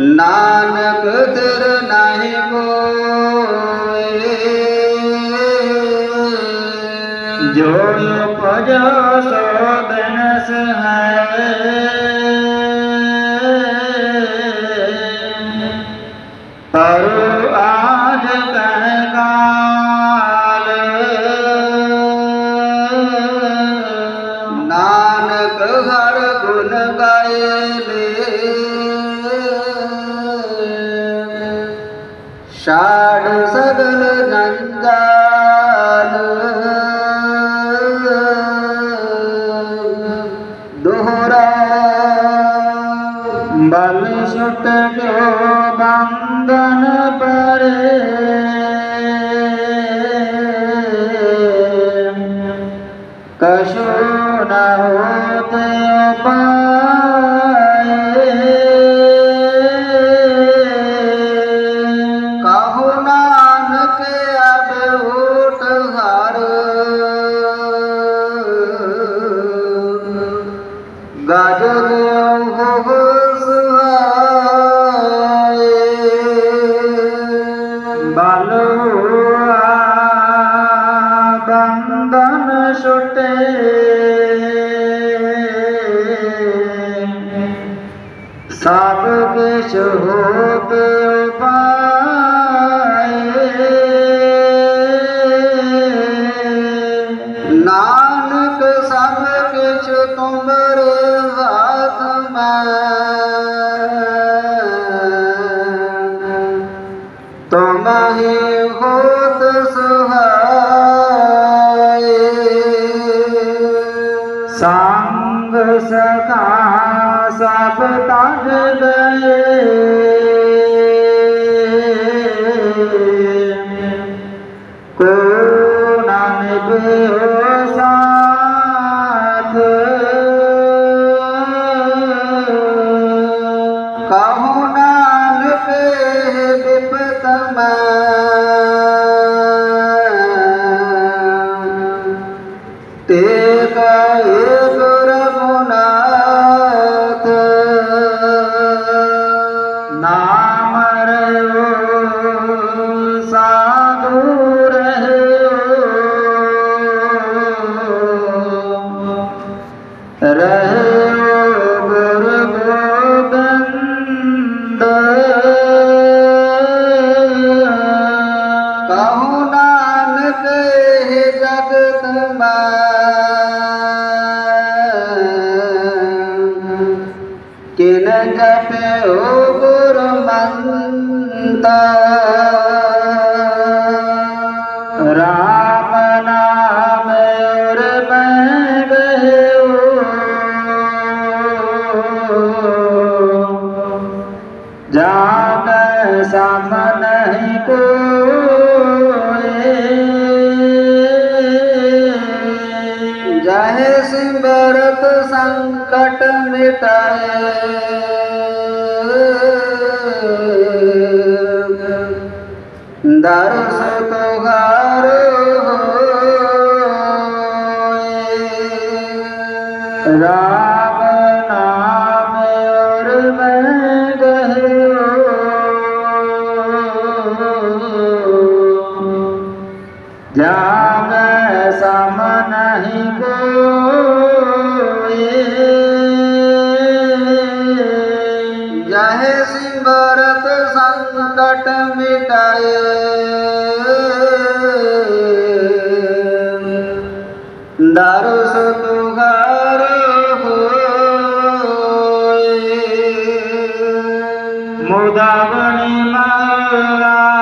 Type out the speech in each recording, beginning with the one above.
ਨਾਨਕ ਤੇਰ ਨਾਹੀ ਕੋ ਜੋ ਉਪਜ ਸੋ ਬਿਨਸ ਹੈ ਪਰ ਆਜ ਕਹਿ ਕਾਲ। ਨਾਨਕ ਹਰ ਗੁਣ ਗਾਏ ਲੈ ਛਾੜ বল সুত বন্ধন পরে। কশো না হতে পা ਬੰਧਨ ਛੁਟੇ। ਸਭ ਕਿਛ ਹੋਤ ਉਪਾਏ ਨਾਨਕ ਸਭ ਕਿਛ ਤੁਮਰੇ ਹੱਥ ਮੈਂ ਸੰਗ ਸਖਾ ਸਭ ਤਜ ਗਏ ਕੋ ਨਾਨਕ ਹੋ لك في عبر من تاب ਕੋਏ ਜਹ ਸਿਮਰਤ ਸੰਕਟ ਮਿਟਾਏ। ਦਰਸ ਤੁਹਾਰ ਹੋਏ। ਰਾਮ ਨਾਮ ਔਰ ਮੈਂ ਗਇਓ ਜਾਨ ਨਹੀਂ ਕੋਏ ਜਹ ਸਿਮਰਤ ਸੰਕਟ ਮਿਟਾਏ। ਦਰਸ ਤੁਹਾਰ ਹੋਏ। ਮੁਦਾਵਣੀ ਮਹਲਾ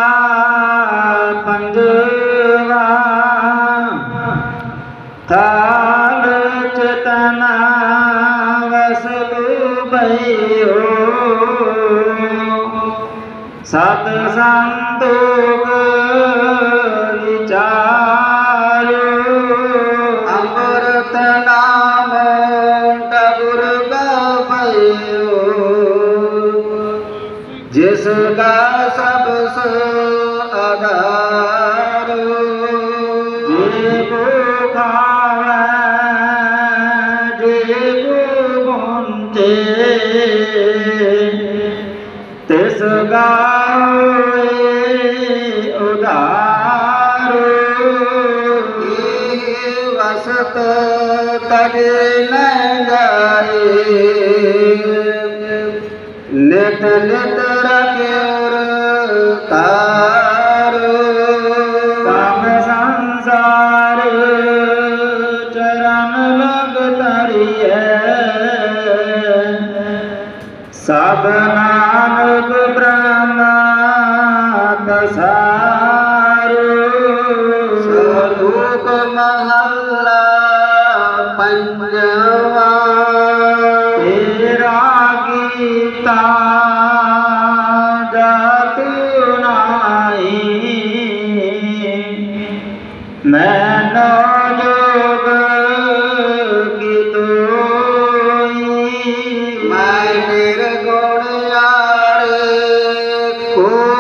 ਸਤ ਸੰਤੋਖ ਵਿਚਾਰੋ। ਅੰਮ੍ਰਿਤ ਨਾਮ ਕਬੁਰ ਗਪਇਓ ਜਿਸ ਦਾ ਸਭ ਸੋ ਅਧਾਰ ਜੇ ਕੋ ਖਾਵੇ, ਜੇ ਕੋ ਬੁੰਤੇ ਤਿਸ ਗਾਏ ਉਧਾਰ ਵਸਤ ਤਜ ਨ ਜਾਏ ਨਿਤ ਨਿਤ ਰਖਿਉਰ ਤਾਰ। ਕਾਮ ਸੰਸਾਰ ਸਭ ਨਾਨਕ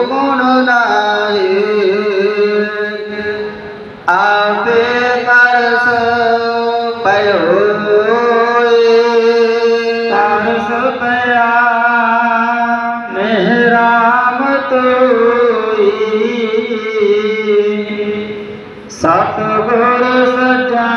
ਗੁਣ ਨਾਹੀ। ਆਪੇ ਕਰਸ ਪਇਓ ਤਰਸ ਪਿਆ ਮਿਹਰਾਮਤ ਹੋਈ ਸਤਿਗੁਰ ਸੱਜਣ